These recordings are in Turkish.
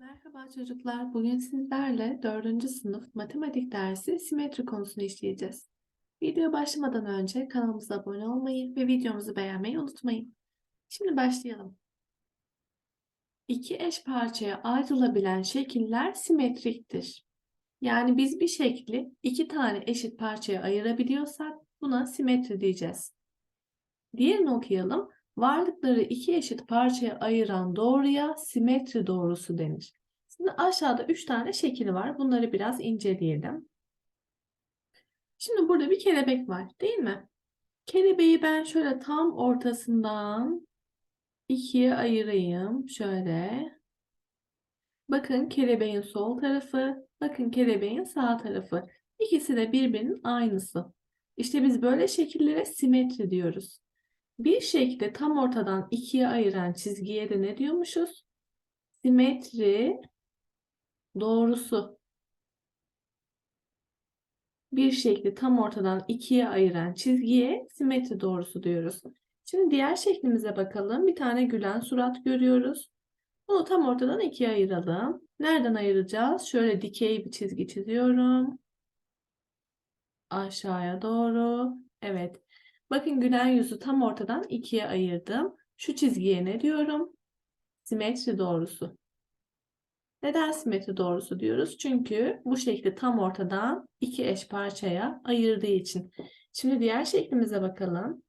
Merhaba çocuklar. Bugün sizlerle 4. sınıf matematik dersi simetri konusunu işleyeceğiz. Video başlamadan önce kanalımıza abone olmayı ve videomuzu beğenmeyi unutmayın. Şimdi başlayalım. İki eş parçaya ayrılabilen şekiller simetriktir. Yani biz bir şekli iki tane eşit parçaya ayırabiliyorsak buna simetri diyeceğiz. Diğerini okuyalım. Varlıkları iki eşit parçaya ayıran doğruya simetri doğrusu denir. Şimdi aşağıda üç tane şekil var. Bunları biraz inceleyelim. Şimdi burada bir kelebek var, değil mi? Kelebeği ben şöyle tam ortasından ikiye ayırayım. Şöyle. Bakın kelebeğin sol tarafı, bakın kelebeğin sağ tarafı. İkisi de birbirinin aynısı. İşte biz böyle şekillere simetri diyoruz. Bir şekli tam ortadan ikiye ayıran çizgiye de ne diyormuşuz? Simetri doğrusu. Bir şekli tam ortadan ikiye ayıran çizgiye simetri doğrusu diyoruz. Şimdi diğer şeklimize bakalım. Bir tane gülen surat görüyoruz. Bunu tam ortadan ikiye ayıralım. Nereden ayıracağız? Şöyle dikey bir çizgi çiziyorum. Aşağıya doğru. Evet. Bakın gülen yüzü tam ortadan ikiye ayırdım. Şu çizgiye ne diyorum? Simetri doğrusu. Neden simetri doğrusu diyoruz? Çünkü bu şekli tam ortadan iki eş parçaya ayırdığı için. Şimdi diğer şeklimize bakalım.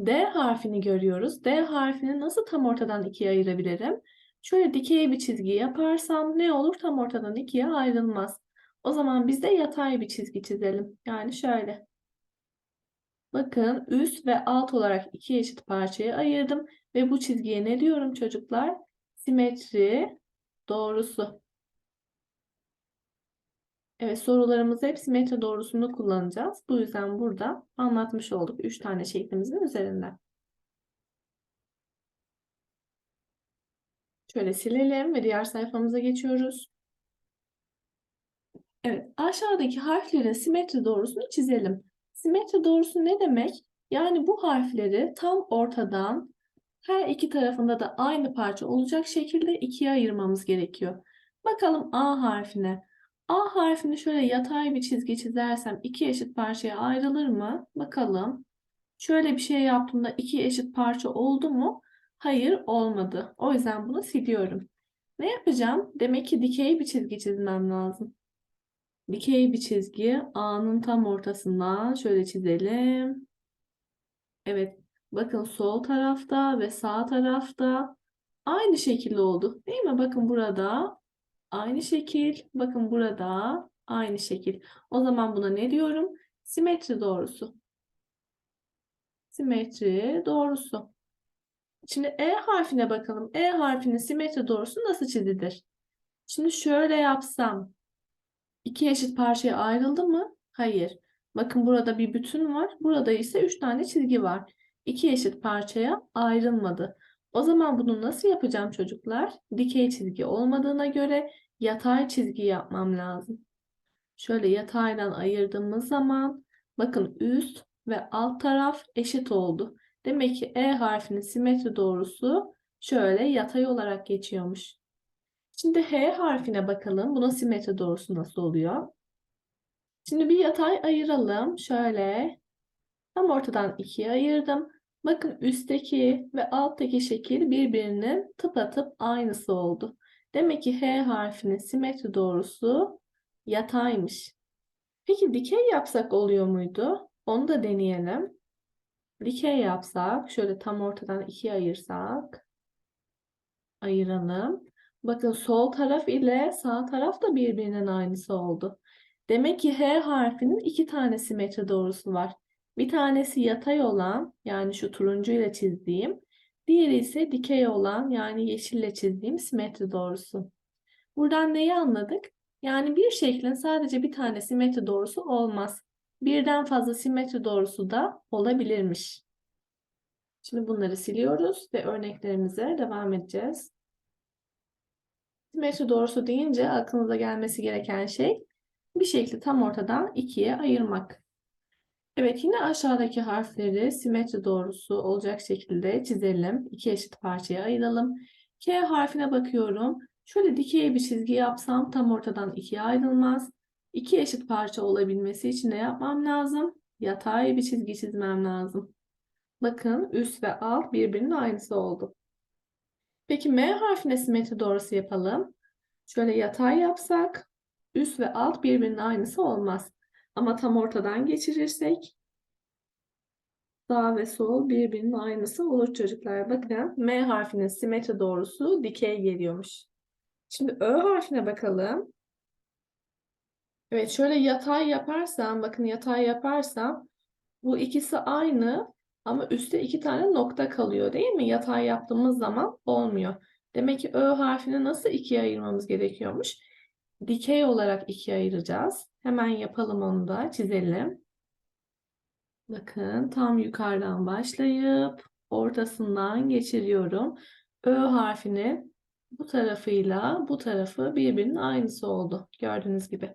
D harfini görüyoruz. D harfini nasıl tam ortadan ikiye ayırabilirim? Şöyle dikey bir çizgi yaparsam ne olur? Tam ortadan ikiye ayrılmaz. O zaman biz de yatay bir çizgi çizelim. Yani şöyle. Bakın üst ve alt olarak iki eşit parçaya ayırdım. Ve bu çizgiye ne diyorum çocuklar? Simetri doğrusu. Evet sorularımızda hep simetri doğrusunu kullanacağız. Bu yüzden burada anlatmış olduk üç tane şeklimizin üzerinden. Şöyle silelim ve diğer sayfamıza geçiyoruz. Evet aşağıdaki harflerin simetri doğrusunu çizelim. Simetri doğrusu ne demek? Yani bu harfleri tam ortadan her iki tarafında da aynı parça olacak şekilde ikiye ayırmamız gerekiyor. Bakalım A harfine. A harfini şöyle yatay bir çizgi çizersem iki eşit parçaya ayrılır mı? Bakalım. Şöyle bir şey yaptığımda iki eşit parça oldu mu? Hayır olmadı. O yüzden bunu siliyorum. Ne yapacağım? Demek ki dikey bir çizgi çizmem lazım. Dikey bir çizgi A'nın tam ortasından şöyle çizelim. Evet. Bakın sol tarafta ve sağ tarafta aynı şekilde oldu. Değil mi? Bakın burada aynı şekil. Bakın burada aynı şekil. O zaman buna ne diyorum? Simetri doğrusu. Simetri doğrusu. Şimdi E harfine bakalım. E harfinin simetri doğrusu nasıl çizilir? Şimdi şöyle yapsam İki eşit parçaya ayrıldı mı? Hayır. Bakın burada bir bütün var. Burada ise üç tane çizgi var. İki eşit parçaya ayrılmadı. O zaman bunu nasıl yapacağım çocuklar? Dikey çizgi olmadığına göre yatay çizgi yapmam lazım. Şöyle yataydan ayırdığımız zaman bakın üst ve alt taraf eşit oldu. Demek ki E harfinin simetri doğrusu şöyle yatay olarak geçiyormuş. Şimdi H harfine bakalım. Bunun simetri doğrusu nasıl oluyor? Şimdi bir yatay ayıralım. Şöyle tam ortadan ikiye ayırdım. Bakın üstteki ve alttaki şekil birbirinin tıpatıp aynısı oldu. Demek ki H harfinin simetri doğrusu yataymış. Peki dikey yapsak oluyor muydu? Onu da deneyelim. Dikey yapsak, şöyle tam ortadan ikiye ayırsak, ayıralım. Bakın sol taraf ile sağ taraf da birbirinin aynısı oldu. Demek ki H harfinin iki tane simetri doğrusu var. Bir tanesi yatay olan yani şu turuncu ile çizdiğim. Diğeri ise dikey olan yani yeşille çizdiğim simetri doğrusu. Buradan neyi anladık? Yani bir şeklin sadece bir tane simetri doğrusu olmaz. Birden fazla simetri doğrusu da olabilirmiş. Şimdi bunları siliyoruz ve örneklerimize devam edeceğiz. Simetri doğrusu deyince aklınıza gelmesi gereken şey bir şekli tam ortadan ikiye ayırmak. Evet yine aşağıdaki harfleri simetri doğrusu olacak şekilde çizelim. İki eşit parçaya ayıralım. K harfine bakıyorum. Şöyle dikey bir çizgi yapsam tam ortadan ikiye ayrılmaz. İki eşit parça olabilmesi için ne yapmam lazım? Yatay bir çizgi çizmem lazım. Bakın üst ve alt birbirinin aynısı oldu. Peki M harfine simetri doğrusu yapalım. Şöyle yatay yapsak üst ve alt birbirinin aynısı olmaz. Ama tam ortadan geçirirsek sağ ve sol birbirinin aynısı olur çocuklar. Bakın M harfinin simetri doğrusu dikey geliyormuş. Şimdi Ö harfine bakalım. Evet şöyle yatay yaparsam bakın yatay yaparsam bu ikisi aynı ama üstte iki tane nokta kalıyor değil mi? Yatay yaptığımız zaman olmuyor. Demek ki Ö harfini nasıl ikiye ayırmamız gerekiyormuş? Dikey olarak ikiye ayıracağız. Hemen yapalım onu da çizelim. Bakın tam yukarıdan başlayıp ortasından geçiriyorum. Ö harfinin bu tarafıyla bu tarafı birbirinin aynısı oldu. Gördüğünüz gibi.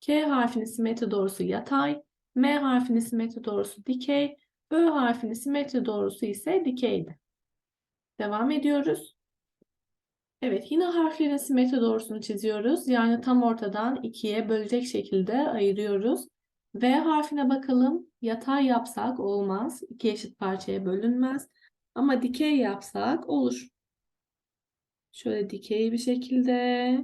K harfinin simetri doğrusu yatay, M harfinin simetri doğrusu dikey, Ö harfinin simetri doğrusu ise dikeydi. Devam ediyoruz. Evet, yine harflerin simetri doğrusunu çiziyoruz. Yani tam ortadan ikiye bölecek şekilde ayırıyoruz. V harfine bakalım. Yatay yapsak olmaz. İki eşit parçaya bölünmez. Ama dikey yapsak olur. Şöyle dikey bir şekilde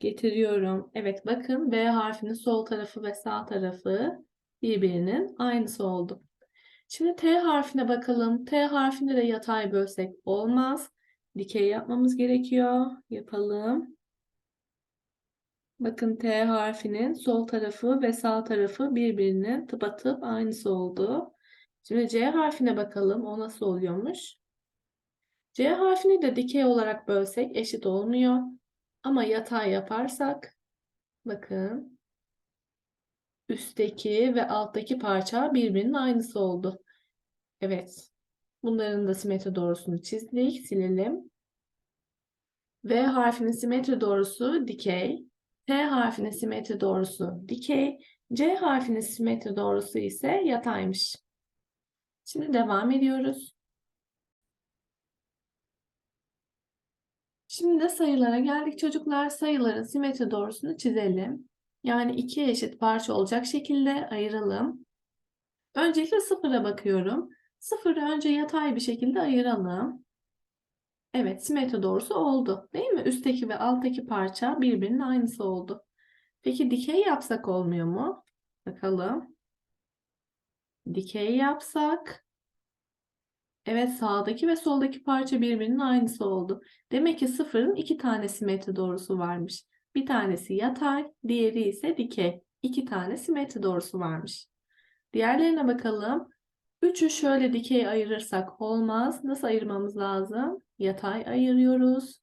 getiriyorum. Evet bakın V harfinin sol tarafı ve sağ tarafı birbirinin aynısı oldu. Şimdi T harfine bakalım. T harfini de yatay bölsek olmaz. Dikey yapmamız gerekiyor. Yapalım. Bakın T harfinin sol tarafı ve sağ tarafı birbirine tıpatıp aynısı oldu. Şimdi C harfine bakalım. O nasıl oluyormuş? C harfini de dikey olarak bölsek eşit olmuyor. Ama yatay yaparsak bakın üstteki ve alttaki parça birbirinin aynısı oldu. Evet. Bunların da simetri doğrusunu çizdik. Silelim. V harfinin simetri doğrusu dikey. T harfinin simetri doğrusu dikey. C harfinin simetri doğrusu ise yataymış. Şimdi devam ediyoruz. Şimdi de sayılara geldik çocuklar. Sayıların simetri doğrusunu çizelim. Yani iki eşit parça olacak şekilde ayıralım. Öncelikle sıfıra bakıyorum. Sıfırı önce yatay bir şekilde ayıralım. Evet, simetri doğrusu oldu. Değil mi? Üstteki ve alttaki parça birbirinin aynısı oldu. Peki dikey yapsak olmuyor mu? Bakalım. Dikey yapsak. Evet, sağdaki ve soldaki parça birbirinin aynısı oldu. Demek ki sıfırın iki tane simetri doğrusu varmış. Bir tanesi yatay, diğeri ise dikey. İki tane simetri doğrusu varmış. Diğerlerine bakalım. Üçü şöyle dikey ayırırsak olmaz. Nasıl ayırmamız lazım? Yatay ayırıyoruz.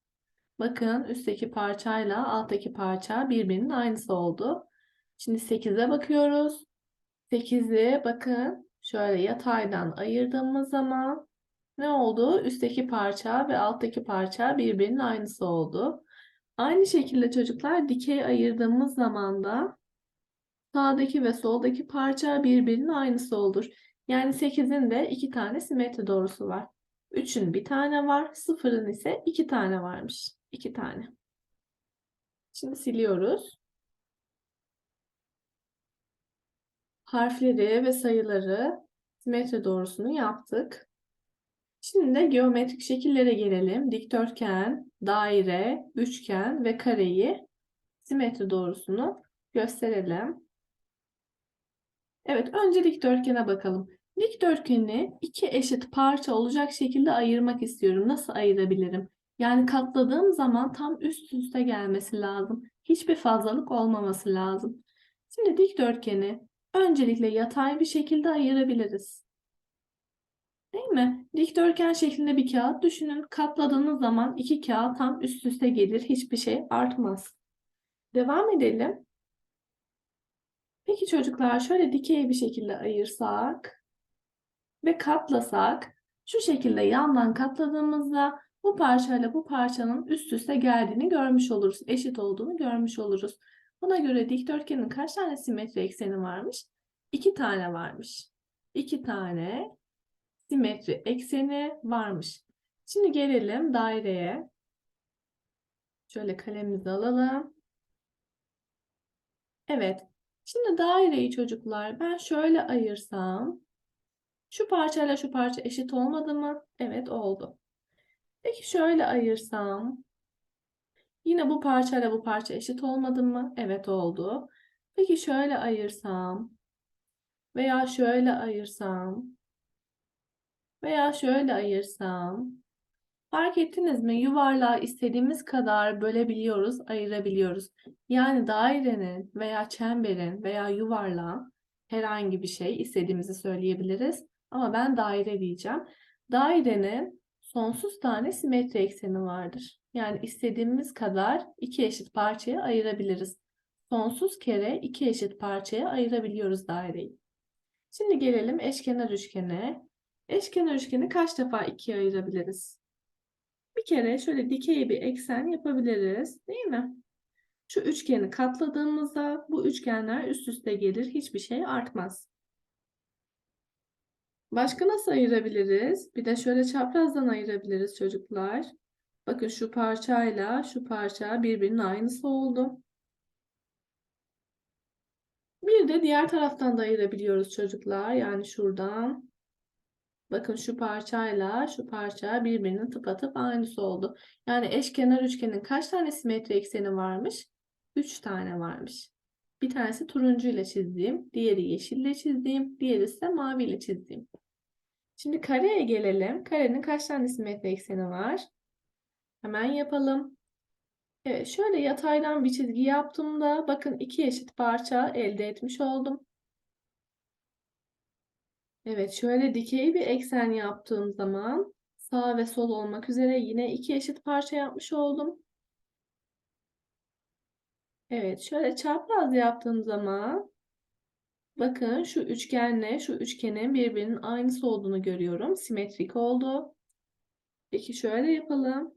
Bakın üstteki parçayla alttaki parça birbirinin aynısı oldu. Şimdi 8'e bakıyoruz. 8'i bakın şöyle yataydan ayırdığımız zaman ne oldu? Üstteki parça ve alttaki parça birbirinin aynısı oldu. Aynı şekilde çocuklar dikey ayırdığımız zaman da sağdaki ve soldaki parça birbirinin aynısı olur. Yani 8'in de 2 tane simetri doğrusu var. 3'ün bir tane var. 0'ın ise 2 tane varmış. 2 tane. Şimdi siliyoruz. Harfleri ve sayıları simetri doğrusunu yaptık. Şimdi de geometrik şekillere gelelim. Dikdörtgen, daire, üçgen ve kareyi simetri doğrusunu gösterelim. Evet, önce dikdörtgene bakalım. Dikdörtgeni iki eşit parça olacak şekilde ayırmak istiyorum. Nasıl ayırabilirim? Yani katladığım zaman tam üst üste gelmesi lazım. Hiçbir fazlalık olmaması lazım. Şimdi dikdörtgeni öncelikle yatay bir şekilde ayırabiliriz. Değil mi? Dikdörtgen şeklinde bir kağıt düşünün. Katladığınız zaman iki kağıt tam üst üste gelir. Hiçbir şey artmaz. Devam edelim. Peki çocuklar şöyle dikey bir şekilde ayırsak ve katlasak şu şekilde yandan katladığımızda bu parçayla bu parçanın üst üste geldiğini görmüş oluruz. Eşit olduğunu görmüş oluruz. Buna göre dikdörtgenin kaç tane simetri ekseni varmış? İki tane varmış. İki tane simetri ekseni varmış. Şimdi gelelim daireye. Şöyle kalemimizi alalım. Evet. Şimdi daireyi çocuklar ben şöyle ayırsam şu parçayla şu parça eşit olmadı mı? Evet oldu. Peki şöyle ayırsam yine bu parçayla bu parça eşit olmadı mı? Evet oldu. Peki şöyle ayırsam veya şöyle ayırsam veya şöyle ayırsam fark ettiniz mi? Yuvarlağı istediğimiz kadar bölebiliyoruz, ayırabiliyoruz. Yani dairenin veya çemberin veya yuvarlağın herhangi bir şey istediğimizi söyleyebiliriz. Ama ben daire diyeceğim. Dairenin sonsuz tane simetri ekseni vardır. Yani istediğimiz kadar iki eşit parçaya ayırabiliriz. Sonsuz kere iki eşit parçaya ayırabiliyoruz daireyi. Şimdi gelelim eşkenar üçgene. Eşkenar üçgeni kaç defa ikiye ayırabiliriz? Bir kere şöyle dikey bir eksen yapabiliriz, değil mi? Şu üçgeni katladığımızda bu üçgenler üst üste gelir, hiçbir şey artmaz. Başka nasıl ayırabiliriz? Bir de şöyle çaprazdan ayırabiliriz çocuklar. Bakın şu parçayla şu parça birbirinin aynısı oldu. Bir de diğer taraftan da ayırabiliyoruz çocuklar. Yani şuradan. Bakın şu parçayla şu parça birbirinin tıpatıp aynısı oldu. Yani eşkenar üçgenin kaç tane simetri ekseni varmış? 3 tane varmış. Bir tanesi turuncu ile çizdiğim, diğeri yeşille çizdiğim, diğeri ise mavi ile çizdiğim. Şimdi kareye gelelim. Karenin kaç tane simetri ekseni var? Hemen yapalım. Evet, şöyle yataydan bir çizgi yaptığımda bakın iki eşit parça elde etmiş oldum. Evet, şöyle dikey bir eksen yaptığım zaman sağ ve sol olmak üzere yine iki eşit parça yapmış oldum. Evet, şöyle çapraz yaptığım zaman bakın şu üçgenle şu üçgenin birbirinin aynısı olduğunu görüyorum. Simetrik oldu. Peki şöyle yapalım.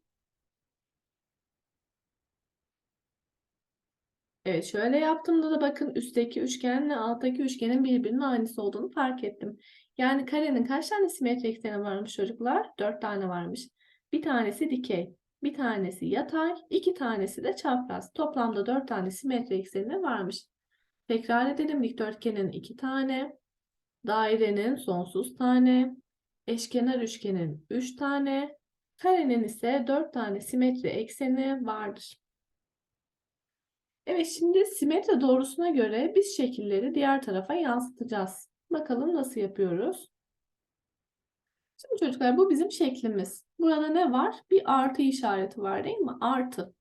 Evet şöyle yaptığımda da bakın üstteki üçgenle alttaki üçgenin birbirinin aynısı olduğunu fark ettim. Yani karenin kaç tane simetri ekseni varmış çocuklar? Dört tane varmış. Bir tanesi dikey, bir tanesi yatay, iki tanesi de çapraz. Toplamda dört tane simetri ekseni varmış. Tekrar edelim. Dikdörtgenin iki tane, dairenin sonsuz tane, eşkenar üçgenin üç tane, karenin ise dört tane simetri ekseni vardır. Evet şimdi simetri doğrusuna göre biz şekilleri diğer tarafa yansıtacağız. Bakalım nasıl yapıyoruz? Şimdi çocuklar bu bizim şeklimiz. Burada ne var? Bir artı işareti var değil mi? Artı.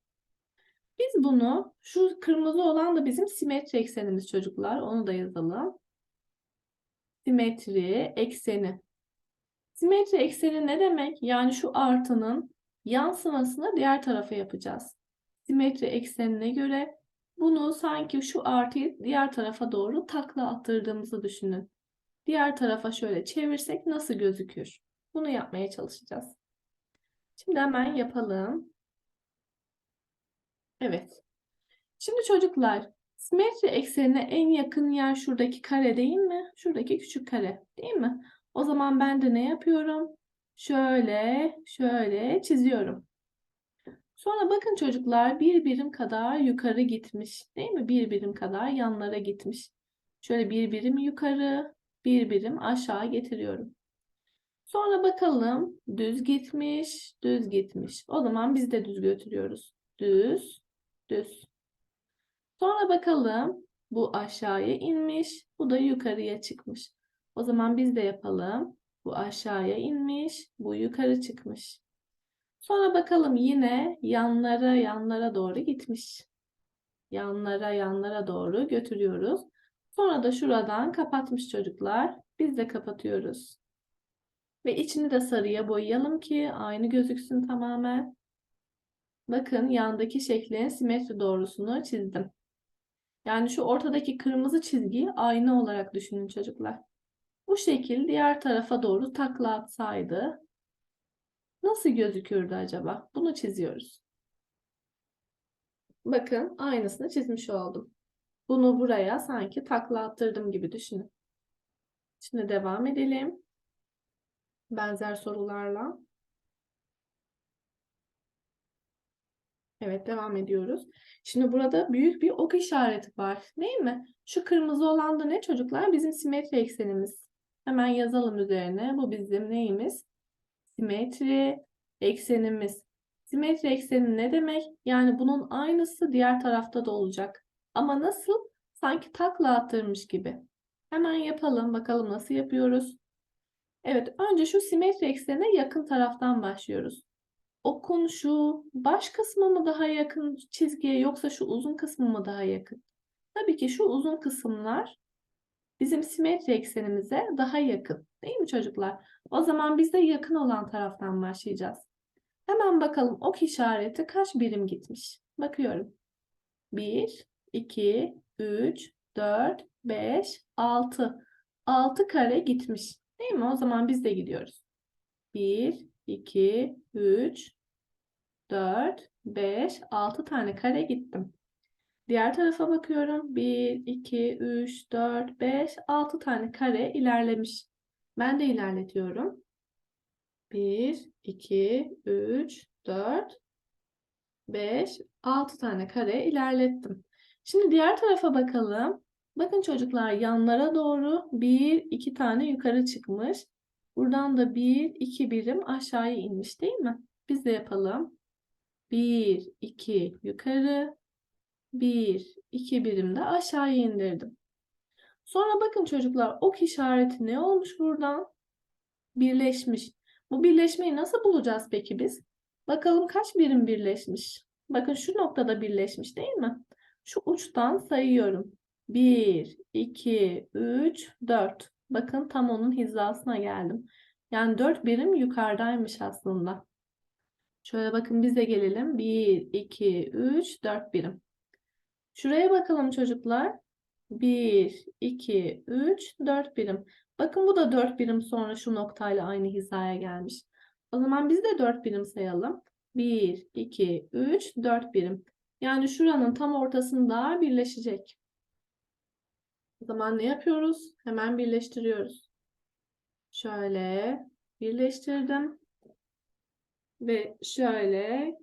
Biz bunu şu kırmızı olan da bizim simetri eksenimiz çocuklar. Onu da yazalım. Simetri ekseni. Simetri ekseni ne demek? Yani şu artının yansımasını diğer tarafa yapacağız. Simetri eksenine göre bunu sanki şu artıyı diğer tarafa doğru takla attırdığımızı düşünün. Diğer tarafa şöyle çevirsek nasıl gözükür? Bunu yapmaya çalışacağız. Şimdi hemen yapalım. Evet. Şimdi çocuklar simetri eksenine en yakın yer şuradaki kare değil mi? Şuradaki küçük kare değil mi? O zaman ben de ne yapıyorum? Şöyle, şöyle çiziyorum. Sonra bakın çocuklar bir birim kadar yukarı gitmiş. Değil mi? Bir birim kadar yanlara gitmiş. Şöyle bir birim yukarı, bir birim aşağı getiriyorum. Sonra bakalım düz gitmiş, düz gitmiş. O zaman biz de düz götürüyoruz. Düz, düz. Sonra bakalım bu aşağıya inmiş, bu da yukarıya çıkmış. O zaman biz de yapalım. Bu aşağıya inmiş, bu yukarı çıkmış. Sonra bakalım yine yanlara yanlara doğru gitmiş. Yanlara yanlara doğru götürüyoruz. Sonra da şuradan kapatmış çocuklar. Biz de kapatıyoruz. Ve içini de sarıya boyayalım ki aynı gözüksün tamamen. Bakın yandaki şeklin simetri doğrusunu çizdim. Yani şu ortadaki kırmızı çizgiyi ayna olarak düşünün çocuklar. Bu şekil diğer tarafa doğru takla atsaydı nasıl gözükürdü acaba? Bunu çiziyoruz. Bakın aynısını çizmiş oldum. Bunu buraya sanki takla attırdım gibi düşünün. Şimdi devam edelim. Benzer sorularla. Evet, devam ediyoruz. Şimdi burada büyük bir ok işareti var, değil mi? Şu kırmızı olan da ne çocuklar? Bizim simetri eksenimiz. Hemen yazalım üzerine. Bu bizim neyimiz? Simetri eksenimiz. Simetri ekseni ne demek? Yani bunun aynısı diğer tarafta da olacak. Ama nasıl? Sanki takla attırmış gibi. Hemen yapalım. Bakalım nasıl yapıyoruz. Evet, önce şu simetri eksenine yakın taraftan başlıyoruz. Okun şu baş kısmı mı daha yakın çizgiye yoksa şu uzun kısmı mı daha yakın? Tabii ki şu uzun kısımlar bizim simetri eksenimize daha yakın. Değil mi çocuklar? O zaman biz de yakın olan taraftan başlayacağız. Hemen bakalım ok işareti kaç birim gitmiş? Bakıyorum. 1, 2, 3, 4, 5, 6. 6 kare gitmiş. Değil mi? O zaman biz de gidiyoruz. 1, 2, 3, 4, 5, 6 tane kare gittim. Diğer tarafa bakıyorum. 1, 2, 3, 4, 5, 6 tane kare ilerlemiş. Ben de ilerletiyorum. 1, 2, 3, 4, 5, 6 tane kare ilerlettim. Şimdi diğer tarafa bakalım. Bakın çocuklar yanlara doğru 1, 2 tane yukarı çıkmış. Buradan da 1, 2 birim aşağıya inmiş değil mi? Biz de yapalım. 1, 2 yukarı, 1, 2 birim de aşağıya indirdim. Sonra bakın çocuklar ok işareti ne olmuş buradan? Birleşmiş. Bu birleşmeyi nasıl bulacağız peki biz? Bakalım kaç birim birleşmiş? Bakın şu noktada birleşmiş değil mi? Şu uçtan sayıyorum. 1, 2, 3, 4. Bakın tam onun hizasına geldim. Yani 4 birim yukarıdaymış aslında. Şöyle bakın biz de gelelim. 1, 2, 3, 4 birim. Şuraya bakalım çocuklar. 1, 2, 3, 4 birim. Bakın bu da 4 birim sonra şu noktayla aynı hizaya gelmiş. O zaman biz de 4 birim sayalım. 1, 2, 3, 4 birim. Yani şuranın tam ortasında birleşecek. O zaman ne yapıyoruz? Hemen birleştiriyoruz. Şöyle birleştirdim. Ve şöyle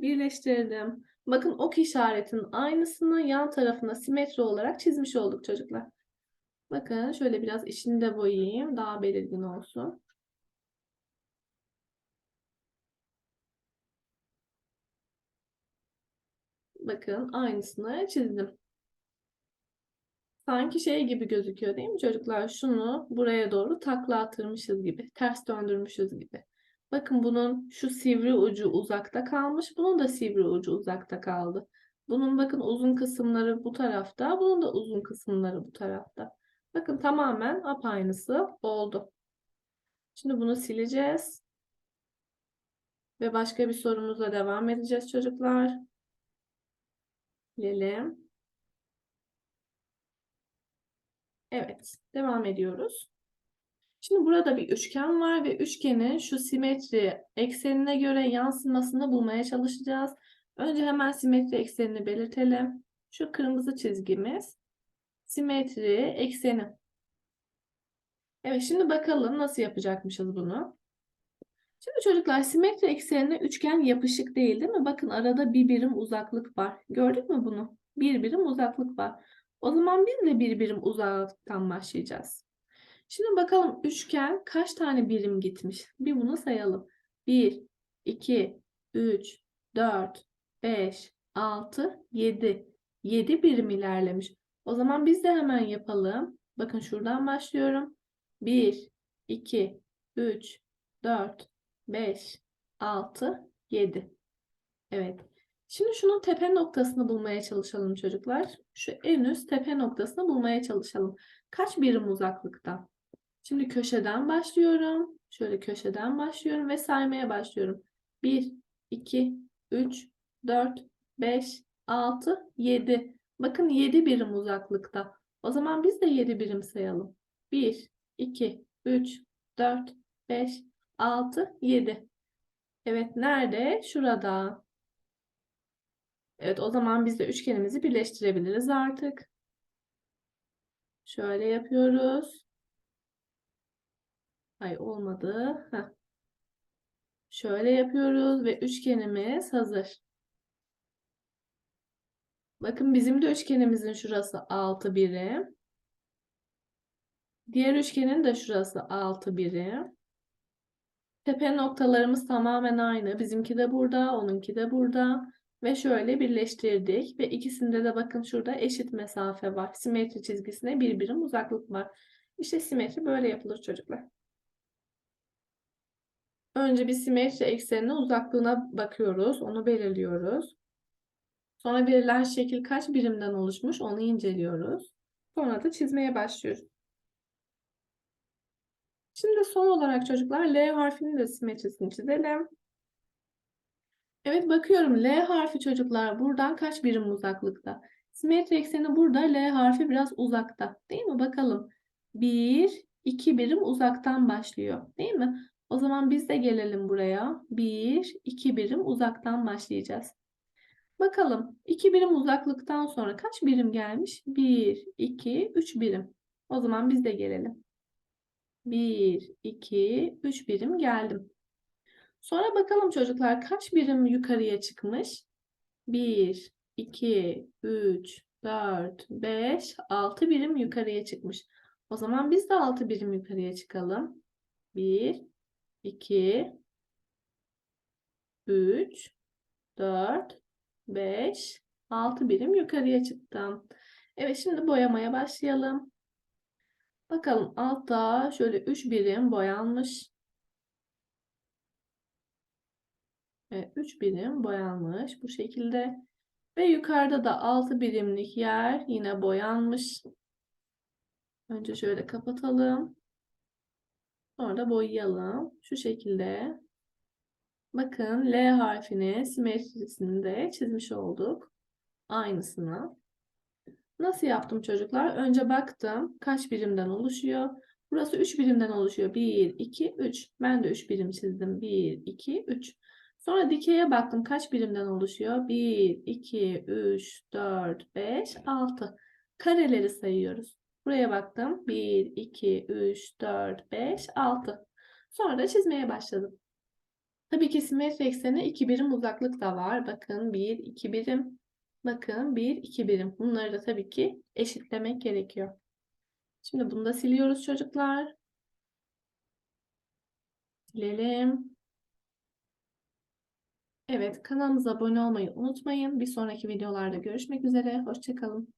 birleştirdim. Bakın ok işaretinin aynısını yan tarafına simetri olarak çizmiş olduk çocuklar. Bakın şöyle biraz içini de boyayayım. Daha belirgin olsun. Bakın aynısını çizdim. Sanki şey gibi gözüküyor değil mi çocuklar? Şunu buraya doğru takla attırmışız gibi. Ters döndürmüşüz gibi. Bakın bunun şu sivri ucu uzakta kalmış. Bunun da sivri ucu uzakta kaldı. Bunun bakın uzun kısımları bu tarafta. Bunun da uzun kısımları bu tarafta. Bakın tamamen apaynısı oldu. Şimdi bunu sileceğiz. Ve başka bir sorumuzla devam edeceğiz çocuklar. Silelim. Evet, devam ediyoruz. Şimdi burada bir üçgen var ve üçgenin şu simetri eksenine göre yansımasını bulmaya çalışacağız. Önce hemen simetri eksenini belirtelim. Şu kırmızı çizgimiz simetri ekseni. Evet şimdi bakalım nasıl yapacakmışız bunu. Şimdi çocuklar simetri eksenine üçgen yapışık değil değil mi? Bakın arada bir birim uzaklık var. Gördük mü bunu? Bir birim uzaklık var. O zaman biz de bir birim uzaklıktan başlayacağız. Şimdi bakalım üçgen kaç tane birim gitmiş? Bir bunu sayalım. 1, 2, 3, 4, 5, 6, 7. 7 birim ilerlemiş. O zaman biz de hemen yapalım. Bakın şuradan başlıyorum. 1, 2, 3, 4, 5, 6, 7. Evet. Şimdi şunun tepe noktasını bulmaya çalışalım çocuklar. Şu en üst tepe noktasını bulmaya çalışalım. Kaç birim uzaklıkta? Şimdi köşeden başlıyorum. Şöyle köşeden başlıyorum ve saymaya başlıyorum. 1, 2, 3, 4, 5, 6, 7. Bakın 7 birim uzaklıkta. O zaman biz de 7 birim sayalım. 1, 2, 3, 4, 5, 6, 7. Evet nerede? Şurada. Evet o zaman biz de üçgenimizi birleştirebiliriz artık. Şöyle yapıyoruz. Ay olmadı. Heh. Şöyle yapıyoruz ve üçgenimiz hazır. Bakın bizim de üçgenimizin şurası 6 birim. Diğer üçgenin de şurası 6 birim. Tepe noktalarımız tamamen aynı. Bizimki de burada, onunki de burada. Ve şöyle birleştirdik. Ve ikisinde de bakın şurada eşit mesafe var. Simetri çizgisine bir birim uzaklık var. İşte simetri böyle yapılır çocuklar. Önce bir simetri eksenine uzaklığına bakıyoruz. Onu belirliyoruz. Sonra verilen şekil kaç birimden oluşmuş onu inceliyoruz. Sonra da çizmeye başlıyoruz. Şimdi son olarak çocuklar L harfinin de simetrisini çizelim. Evet bakıyorum L harfi çocuklar buradan kaç birim uzaklıkta? Simetri ekseni burada L harfi biraz uzakta. Değil mi? Bakalım. 1, 2 birim uzaktan başlıyor. Değil mi? O zaman biz de gelelim buraya. 1, 2 birim uzaktan başlayacağız. Bakalım 2 birim uzaklıktan sonra kaç birim gelmiş? 1, 2, 3 birim. O zaman biz de gelelim. 1, 2, 3 birim geldim. Sonra bakalım çocuklar kaç birim yukarıya çıkmış? 1, 2, 3, 4, 5, 6 birim yukarıya çıkmış. O zaman biz de 6 birim yukarıya çıkalım. 1, 2, 3, 4, 5, 6 birim yukarıya çıktım. Evet şimdi boyamaya başlayalım. Bakalım altta şöyle 3 birim boyanmış. Evet 3 birim boyanmış bu şekilde. Ve yukarıda da 6 birimlik yer yine boyanmış. Önce şöyle kapatalım. Sonra da boyayalım. Şu şekilde. Bakın L harfini simetrisini de çizmiş olduk. Aynısını. Nasıl yaptım çocuklar? Önce baktım kaç birimden oluşuyor. Burası 3 birimden oluşuyor. 1, 2, 3. Ben de 3 birim çizdim. 1, 2, 3. Sonra dikeye baktım kaç birimden oluşuyor. 1, 2, 3, 4, 5, 6. Kareleri sayıyoruz. Buraya baktım. 1, 2, 3, 4, 5, 6. Sonra da çizmeye başladım. Tabii ki simetri ekseni 2 birim uzaklık da var. Bakın 1, 2 birim. Bakın 1, 2 birim. Bunları da tabii ki eşitlemek gerekiyor. Şimdi bunu da siliyoruz çocuklar. Silelim. Evet kanalımıza abone olmayı unutmayın. Bir sonraki videolarda görüşmek üzere. Hoşçakalın.